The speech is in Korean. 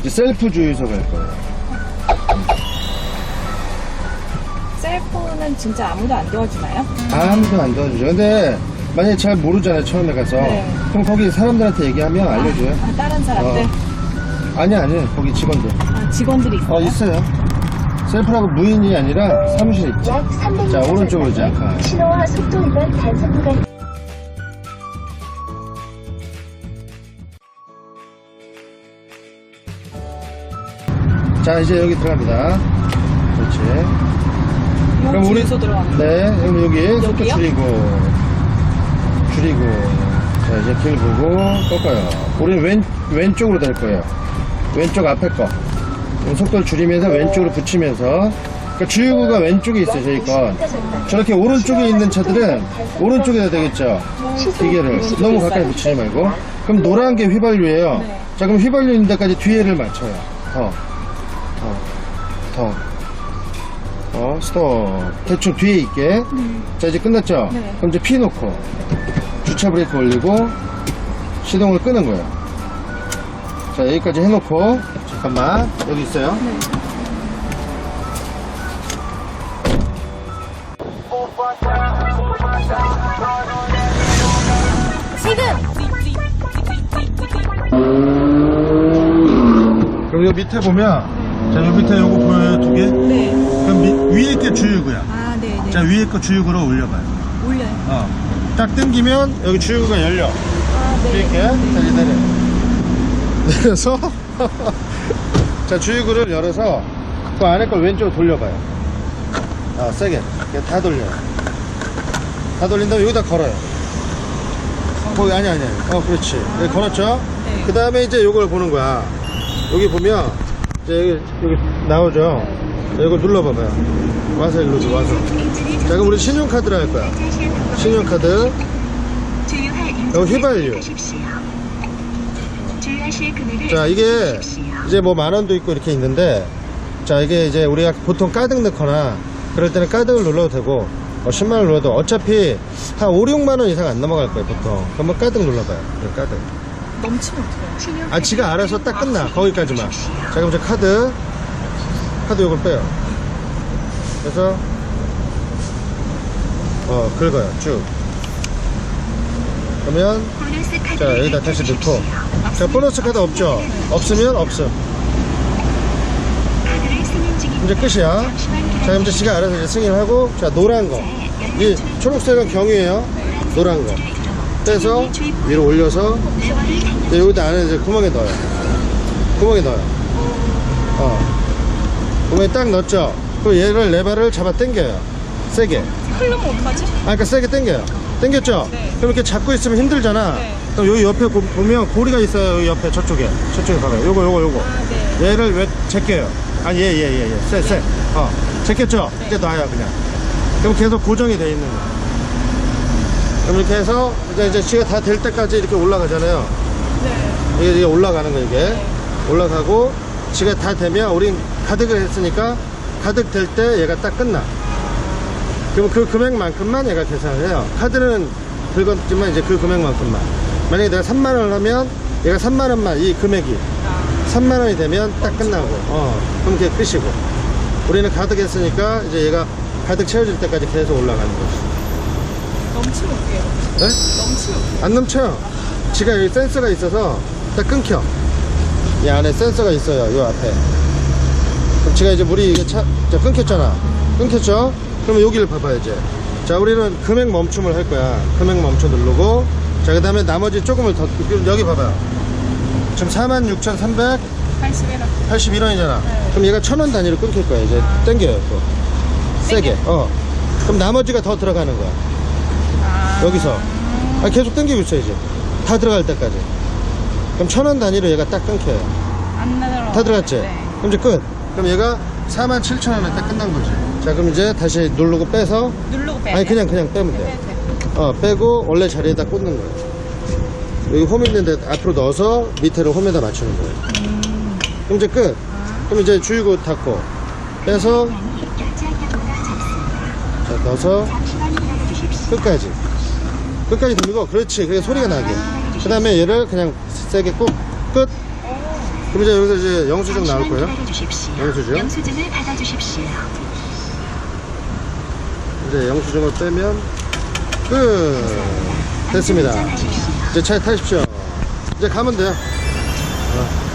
이제 셀프 주유소 갈 거예요. 셀프는 진짜 아무도 안 도와주나요? 아무도 안 도와주죠. 근데 만약에 잘 모르잖아요, 처음에 가서. 네. 그럼 거기 사람들한테 얘기하면 알려줘요. 아, 다른 사람들? 아니, 아니, 거기 직원들. 아, 직원들이 있어요? 어, 있어요. 셀프라고 무인이 아니라 사무실 있죠. 약 300m 자, 오른쪽으로 이제 아까. 신호와 속도 위반 단속 구간 자, 이제 여기 들어갑니다. 그렇지. 요 그럼 우리- 들어가는 거 네, 그럼 여기 속도 여기요? 줄이고, 줄이고. 자, 이제 길 보고 꺾어요. 우리는 왼, 왼쪽으로 될 거예요. 왼쪽 앞에 거. 그럼 속도를 줄이면서 왼쪽으로 붙이면서. 그러니까 주유구가 왼쪽에 있어요, 저희 건. 저렇게 오른쪽에 있는 차들은 오른쪽에다 되겠죠. 기계를 너무 가까이 붙이지 말고. 그럼 노란 게 휘발유예요. 네. 자, 그럼 휘발유 있는 데까지 뒤에를 맞춰요. 더, 더, 더. 어, 스톱. 대충 뒤에 있게. 자, 이제 끝났죠? 네. 그럼 이제 피 놓고, 주차 브레이크 올리고, 시동을 끄는 거예요. 자, 여기까지 해놓고, 잠깐만, 여기 있어요. 그럼 여기 밑에 보면, 자, 여기 밑에 요거 보여요, 두 개? 네. 그럼 미- 위에 게 주유구야. 아, 네, 네. 자, 위에 거 주유구로 올려봐요. 올려요. 어. 딱 당기면 여기 주유구가 열려. 아, 네. 이렇게 자 이제 내려. 내려서 자 주유구를 열어서 그 안에 걸 왼쪽으로 돌려봐요. 아 세게 이렇게 다 돌려요. 다 돌린 다음에 여기다 걸어요. 거기 아니 아니 아니. 어 그렇지. 여기 걸었죠. 네. 그 다음에 이제 요걸 보는 거야. 여기 보면 이제 여기, 여기 나오죠. 자, 이걸 눌러봐봐요. 와서 일로 줘 와서. 자 그럼 우리 신용카드로 할 거야. 신용카드. 여기 휘발유. 자 이게 이제 뭐 만 원도 있고 이렇게 있는데 자 이게 이제 우리가 보통 가득 넣거나 그럴 때는 가득을 눌러도 되고 뭐 10만 원 눌러도 어차피 한 5, 6만 원 이상 안 넘어갈 거예요 보통 그러면 가득 눌러봐요 네, 가득 넘치면 어떡해요? 아 지가 알아서 딱 끝나. 거기까지만. 자 그럼 이제 카드. 카드 요걸 빼요. 그래서 어 긁어요. 쭉. 그러면 자 여기다 다시 넣고. 자 보너스 카드 없죠? 없으면 없음. 이제 끝이야. 자 그럼 이제 지가 알아서 이제 승인하고 자 노란 거이 초록색은 경유예요. 노란 거. 빼서 위로 올려서 여기다 안에 이제 구멍에 넣어요 구멍에 넣어요 어 구멍에 딱 넣었죠 그럼 얘를 레버를 잡아 당겨요 세게 흘러면 어떡하지? 아, 그러니까 세게 당겨요. 당겼죠? 네. 그럼 이렇게 잡고 있으면 힘들잖아. 네. 그럼 여기 옆에 보- 보면 고리가 있어요. 여기 옆에 저쪽에. 저쪽에 봐봐요. 요거, 요거, 요거. 아, 네. 얘를 왜 제껴요? 아니, 얘, 얘, 얘, 얘. 쎄, 쎄. 어. 제꼈죠? 네. 이제 놔요, 그냥. 그럼 계속 고정이 돼 있는 거야. 그럼 이렇게 해서 이제, 이제 지가 다 될 때까지 이렇게 올라가잖아요. 네. 이게, 이게 올라가는 거, 이게. 올라가고, 지가 다 되면, 우린 가득을 했으니까, 가득 될 때 얘가 딱 끝나. 그럼 그 금액만큼만 얘가 계산을 해요. 카드는 긁었지만 이제 그 금액만큼만. 만약에 내가 3만원을 하면, 얘가 3만원만, 이 금액이. 3만원이 되면 딱 끝나고, 어, 그럼 그게 끝이고. 우리는 가득 했으니까, 이제 얘가 가득 채워질 때까지 계속 올라가는 거지. 넘치면 어떡해요? 네? 넘치면? 안 넘쳐요. 지가 여기 센서가 있어서 딱 끊겨. 이 안에 센서가 있어요. 요 앞에. 그럼 지가 이제 물이 이게 차, 자, 끊겼잖아. 끊겼죠? 그러면 여기를 봐봐요, 이제. 자, 우리는 금액 멈춤을 할 거야. 금액 멈춰 누르고. 자, 그 다음에 나머지 조금을 더, 여기 봐봐요. 지금 46,381원이잖아. 81원. 네. 그럼 얘가 천 원 단위로 끊길 거야. 이제 땡겨요, 또. 세게. 어. 그럼 나머지가 더 들어가는 거야. 아. 여기서 아, 계속 당기고 있어 이제 다 들어갈 때까지. 그럼 천 원 단위로 얘가 딱 끊겨요. 안 나들어. 다 들어갔지? 네. 그럼 이제 끝. 그럼 얘가 4만 7천 원에 딱 끝난 거지. 자 그럼 이제 다시 누르고 빼서 누르고 빼야 아니 돼? 그냥 그냥 빼면 돼. 돼. 어, 빼고 원래 자리에다 꽂는 거예요 여기 홈 있는데 앞으로 넣어서 밑에로 홈에다 맞추는 거예요 그럼 이제 끝. 그럼 이제 주유구 닫고 빼서 자 넣어서 끝까지. 끝까지 돌리고. 그렇지. 그게 소리가 나게 그 다음에 얘를 그냥 세게 꾹 끝 그럼 이제 여기서 이제 영수증 나올 거예요. 영수증? 영수증을 받아주십시오. 이제 영수증을 빼면 끝 됐습니다. 이제 차에 타십시오 이제 가면 돼요 어.